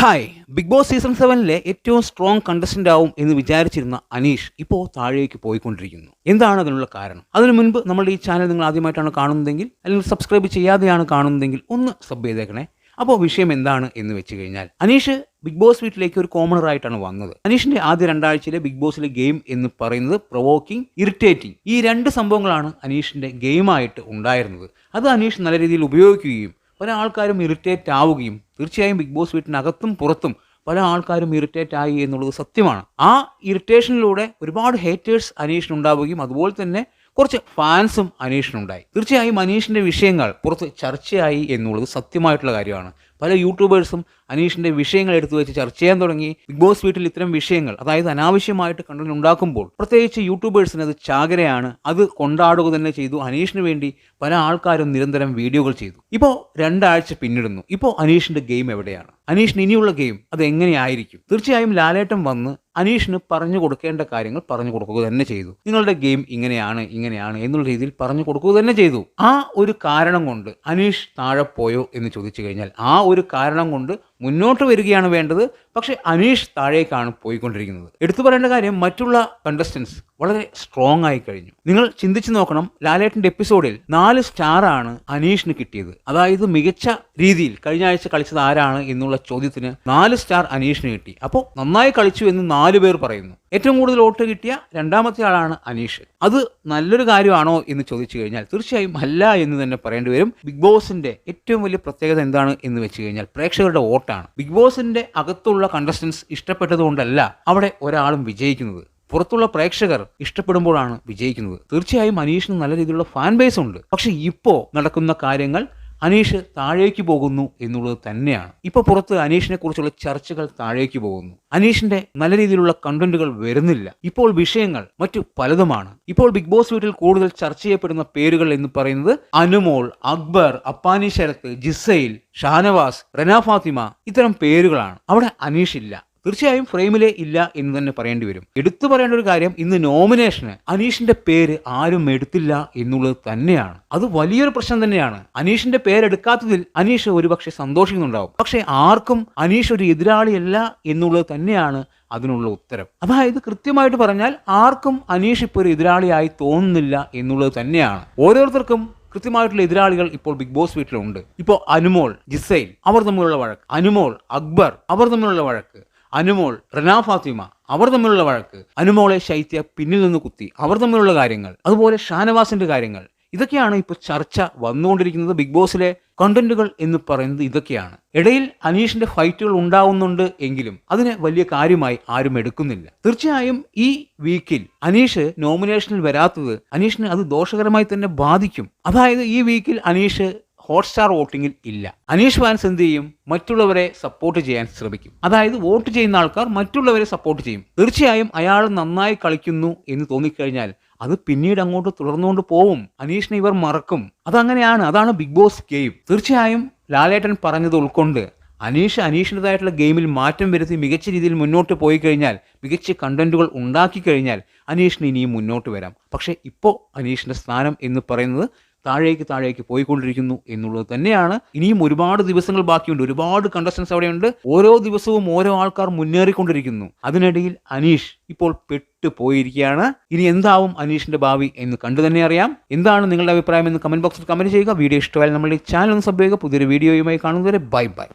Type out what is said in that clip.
Hi big boss season സെവനിലെ ഏറ്റവും strong contestant ആവും എന്ന് വിചാരിച്ചിരുന്ന അനീഷ് ഇപ്പോൾ താഴേക്ക് പോയിക്കൊണ്ടിരിക്കുന്നു. എന്താണ് അതിനുള്ള കാരണം? അതിനു മുൻപ് നമ്മുടെ ഈ ചാനൽ നിങ്ങൾ ആദ്യമായിട്ടാണ് കാണുന്നതെങ്കിൽ അല്ലെങ്കിൽ സബ്സ്ക്രൈബ് ചെയ്യാതെയാണ് കാണുന്നതെങ്കിൽ ഒന്ന് സബ് ചെയ്തേക്കണേ. അപ്പോൾ വിഷയം എന്താണ് എന്ന് വെച്ച് കഴിഞ്ഞാൽ അനീഷ് ബിഗ് ബോസ് വീട്ടിലേക്ക് ഒരു കോമണർ ആയിട്ടാണ് വന്നത്. അനീഷിന്റെ ആദ്യ രണ്ടാഴ്ചയിലെ ബിഗ് ബോസിലെ ഗെയിം എന്ന് പറയുന്നത് പ്രൊവോക്കിംഗ് ഇറിറ്റേറ്റിംഗ് ഈ രണ്ട് സംഭവങ്ങളാണ് അനീഷിന്റെ ഗെയിമായിട്ട് ഉണ്ടായിരുന്നത്. അത് അനീഷ് നല്ല രീതിയിൽ ഉപയോഗിക്കുകയും പല ആൾക്കാരും ഇറിറ്റേറ്റ് ആവുകയും തീർച്ചയായും ബിഗ് ബോസ് വീട്ടിനകത്തും പുറത്തും പല ആൾക്കാരും ഇറിറ്റേറ്റ് ആയി എന്നുള്ളത് സത്യമാണ്. ആ ഇറിറ്റേഷനിലൂടെ ഒരുപാട് ഹേറ്റേഴ്സ് അനീഷിനുണ്ടാവുകയും അതുപോലെ തന്നെ കുറച്ച് ഫാൻസും അനീഷിനുണ്ടായി. തീർച്ചയായും അനീഷിന്റെ വിഷയങ്ങൾ പുറത്ത് ചർച്ചയായി എന്നുള്ളത് സത്യമായിട്ടുള്ള കാര്യമാണ്. പല യൂട്യൂബേഴ്സും അനീഷിന്റെ വിഷയങ്ങൾ എടുത്തു വെച്ച് ചർച്ച ചെയ്യാൻ തുടങ്ങി. ബിഗ് ബോസ് വീട്ടിൽ ഇത്തരം വിഷയങ്ങൾ അതായത് അനാവശ്യമായിട്ട് കണ്ടന്റ് ഉണ്ടാക്കുമ്പോൾ പ്രത്യേകിച്ച് യൂട്യൂബേഴ്സിന് അത് ചാകരയാണ്. അത് കൊണ്ടാടുക തന്നെ ചെയ്തു. അനീഷിന് വേണ്ടി പല ആൾക്കാരും നിരന്തരം വീഡിയോകൾ ചെയ്തു. ഇപ്പോൾ രണ്ടാഴ്ച പിന്നിടുന്നു. ഇപ്പോൾ അനീഷിന്റെ ഗെയിം എവിടെയാണ്? അനീഷിന് ഇനിയുള്ള ഗെയിം അത് എങ്ങനെയായിരിക്കും? തീർച്ചയായും ലാലേട്ടം വന്ന് അനീഷിന് പറഞ്ഞു കൊടുക്കേണ്ട കാര്യങ്ങൾ പറഞ്ഞു കൊടുക്കുക തന്നെ ചെയ്തു. നിങ്ങളുടെ ഗെയിം ഇങ്ങനെയാണ് ഇങ്ങനെയാണ് എന്നുള്ള രീതിയിൽ പറഞ്ഞു കൊടുക്കുക തന്നെ ചെയ്തു. ആ ഒരു കാരണം കൊണ്ട് അനീഷ് താഴെ പോയോ എന്ന് ചോദിച്ചു കഴിഞ്ഞാൽ ആ ഒരു കാരണം കൊണ്ട് മുന്നോട്ട് വരികയാണ് വേണ്ടത്. പക്ഷേ അനീഷ് താഴേക്കാണ് പോയിക്കൊണ്ടിരിക്കുന്നത്. എടുത്തു പറയേണ്ട കാര്യം മറ്റുള്ള കണ്ടസ്റ്റൻസ് വളരെ സ്ട്രോങ് ആയി കഴിഞ്ഞു. നിങ്ങൾ ചിന്തിച്ചു നോക്കണം ലാലേട്ടന്റെ എപ്പിസോഡിൽ നാല് സ്റ്റാറാണ് അനീഷിന് കിട്ടിയത്. അതായത് മികച്ച രീതിയിൽ കഴിഞ്ഞ ആഴ്ച കളിച്ചത് ആരാണ് എന്നുള്ള ചോദ്യത്തിന് നാല് സ്റ്റാർ അനീഷിന് കിട്ടി. അപ്പോൾ നന്നായി കളിച്ചു എന്ന് നാല് പേർ പറയുന്നു. ഏറ്റവും കൂടുതൽ വോട്ട് കിട്ടിയ രണ്ടാമത്തെ ആളാണ് അനീഷ്. അത് നല്ലൊരു കാര്യമാണോ എന്ന് ചോദിച്ചു കഴിഞ്ഞാൽ തീർച്ചയായും അല്ല എന്ന് തന്നെ പറയേണ്ടി വരും. ബിഗ് ബോസിന്റെ ഏറ്റവും വലിയ പ്രത്യേകത എന്താണ് എന്ന് വെച്ച് കഴിഞ്ഞാൽ പ്രേക്ഷകരുടെ വോട്ടാണ് ബിഗ് ബോസിന്റെ അകത്തുള്ള കണ്ടസ്റ്റൻസ് ഇഷ്ടപ്പെട്ടതുകൊണ്ടല്ല അവിടെ ഒരാളും വിജയിക്കുന്നത്. പുറത്തുള്ള പ്രേക്ഷകർ ഇഷ്ടപ്പെടുമ്പോഴാണ് വിജയിക്കുന്നത്. തീർച്ചയായും അനീഷിന് നല്ല രീതിയിലുള്ള ഫാൻ ബേസ് ഉണ്ട്. പക്ഷെ ഇപ്പോ നടക്കുന്ന കാര്യങ്ങൾ അനീഷ് താഴേക്ക് പോകുന്നു എന്നുള്ളത് തന്നെയാണ്. ഇപ്പൊ പുറത്ത് അനീഷിനെ കുറിച്ചുള്ള ചർച്ചകൾ താഴേക്ക് പോകുന്നു. അനീഷിന്റെ നല്ല രീതിയിലുള്ള കണ്ടന്റുകൾ വരുന്നില്ല. ഇപ്പോൾ വിഷയങ്ങൾ മറ്റു പലതുമാണ്. ഇപ്പോൾ ബിഗ് ബോസ് വീട്ടിൽ കൂടുതൽ ചർച്ച ചെയ്യപ്പെടുന്ന പേരുകൾ എന്ന് പറയുന്നത് അനുമോൾ അക്ബർ അപ്പാനി ശരത്ത് ജിസൈൽ ഷാനവാസ് റന ഫാത്തിമ ഇത്തരം പേരുകളാണ്. അവിടെ അനീഷ് ഇല്ല. തീർച്ചയായും ഫ്രെയിമിലെ ഇല്ല എന്ന് തന്നെ പറയേണ്ടി വരും. എടുത്തു പറയേണ്ട ഒരു കാര്യം ഇന്ന് നോമിനേഷന് അനീഷിന്റെ പേര് ആരും എടുത്തില്ല എന്നുള്ളത് തന്നെയാണ്. അത് വലിയൊരു പ്രശ്നം തന്നെയാണ്. അനീഷിന്റെ പേരെടുക്കാത്തതിൽ അനീഷ് ഒരുപക്ഷെ സന്തോഷിക്കുന്നുണ്ടാവും. പക്ഷെ ആർക്കും അനീഷ് ഒരു എതിരാളിയല്ല എന്നുള്ളത് തന്നെയാണ് അതിനുള്ള ഉത്തരം. അതായത് കൃത്യമായിട്ട് പറഞ്ഞാൽ ആർക്കും അനീഷ് ഇപ്പോൾ ഒരു എതിരാളിയായി തോന്നുന്നില്ല എന്നുള്ളത് തന്നെയാണ്. ഓരോരുത്തർക്കും കൃത്യമായിട്ടുള്ള എതിരാളികൾ ഇപ്പോൾ ബിഗ് ബോസ് വീട്ടിലുണ്ട്. ഇപ്പോൾ അനുമോൾ ജിസൈൽ അവർ തമ്മിലുള്ള വഴക്ക്. അനുമോൾ അക്ബർ അവർ തമ്മിലുള്ള വഴക്ക്. അനുമോൾ റനാ ഫാത്തിമ അവർ തമ്മിലുള്ള വഴക്ക്. അനുമോളെ ശൈത്യ പിന്നിൽ നിന്ന് കുത്തി. അവർ തമ്മിലുള്ള കാര്യങ്ങൾ അതുപോലെ ഷാനവാസിന്റെ കാര്യങ്ങൾ. ഇതൊക്കെയാണ് ഇപ്പോൾ ചർച്ച വന്നുകൊണ്ടിരിക്കുന്നത്. ബിഗ് ബോസിലെ കണ്ടന്റുകൾ എന്ന് പറയുന്നത് ഇതൊക്കെയാണ്. ഇടയിൽ അനീഷിന്റെ ഫൈറ്റുകൾ ഉണ്ടാവുന്നുണ്ട് എങ്കിലും അതിനെ വലിയ കാര്യമായി ആരും എടുക്കുന്നില്ല. തീർച്ചയായും ഈ വീക്കിൽ അനീഷ് നോമിനേഷനിൽ വരാത്തത് അനീഷിന് അത് ദോഷകരമായി തന്നെ ബാധിക്കും. അതായത് ഈ വീക്കിൽ അനീഷ് ഹോട്ട്സ്റ്റാർ വോട്ടിങ്ങിൽ ഇല്ല. അനീഷ് ഫാൻസ് എന്ത് ചെയ്യും? മറ്റുള്ളവരെ സപ്പോർട്ട് ചെയ്യാൻ ശ്രമിക്കും. അതായത് വോട്ട് ചെയ്യുന്ന ആൾക്കാർ മറ്റുള്ളവരെ സപ്പോർട്ട് ചെയ്യും. തീർച്ചയായും അയാൾ നന്നായി കളിക്കുന്നു എന്ന് തോന്നിക്കഴിഞ്ഞാൽ അത് പിന്നീട് അങ്ങോട്ട് തുടർന്നുകൊണ്ട് പോവും. അനീഷിനെ ഇവർ മറക്കും. അതങ്ങനെയാണ്. അതാണ് ബിഗ് ബോസ് ഗെയിം തീർച്ചയായും ലാലേട്ടൻ പറഞ്ഞത് ഉൾക്കൊണ്ട് അനീഷ് അനീഷിന്റെതായിട്ടുള്ള ഗെയിമിൽ മാറ്റം വരുത്തി മികച്ച രീതിയിൽ മുന്നോട്ട് പോയി കഴിഞ്ഞാൽ മികച്ച കണ്ടന്റുകൾ ഉണ്ടാക്കി കഴിഞ്ഞാൽ അനീഷിന് ഇനിയും മുന്നോട്ട് വരാം. പക്ഷേ ഇപ്പോൾ അനീഷിന്റെ സ്ഥാനം എന്ന് പറയുന്നത് താഴേക്ക് താഴേക്ക് പോയിക്കൊണ്ടിരിക്കുന്നു എന്നുള്ളത് തന്നെയാണ്. ഇനിയും ഒരുപാട് ദിവസങ്ങൾ ബാക്കിയുണ്ട്. ഒരുപാട് കണ്ടസ്റ്റൻസ് അവിടെയുണ്ട്. ഓരോ ദിവസവും ഓരോ ആൾക്കാർ മുന്നേറിക്കൊണ്ടിരിക്കുന്നു. അതിനിടയിൽ അനീഷ് ഇപ്പോൾ പെട്ടു പോയിരിക്കുകയാണ് ഇനി എന്താവും അനീഷിന്റെ ഭാവി എന്ന് കണ്ടു തന്നെ അറിയാം. എന്താണ് നിങ്ങളുടെ അഭിപ്രായം എന്ന് കമന്റ് ബോക്സിൽ കമന്റ് ചെയ്യുക. വീഡിയോ ഇഷ്ടമായാലും നമ്മുടെ ചാനൽ ഒന്ന് സബ് ചെയ്യുക. പുതിയൊരു വീഡിയോയുമായി കാണുന്നവരെ ബൈ ബൈ.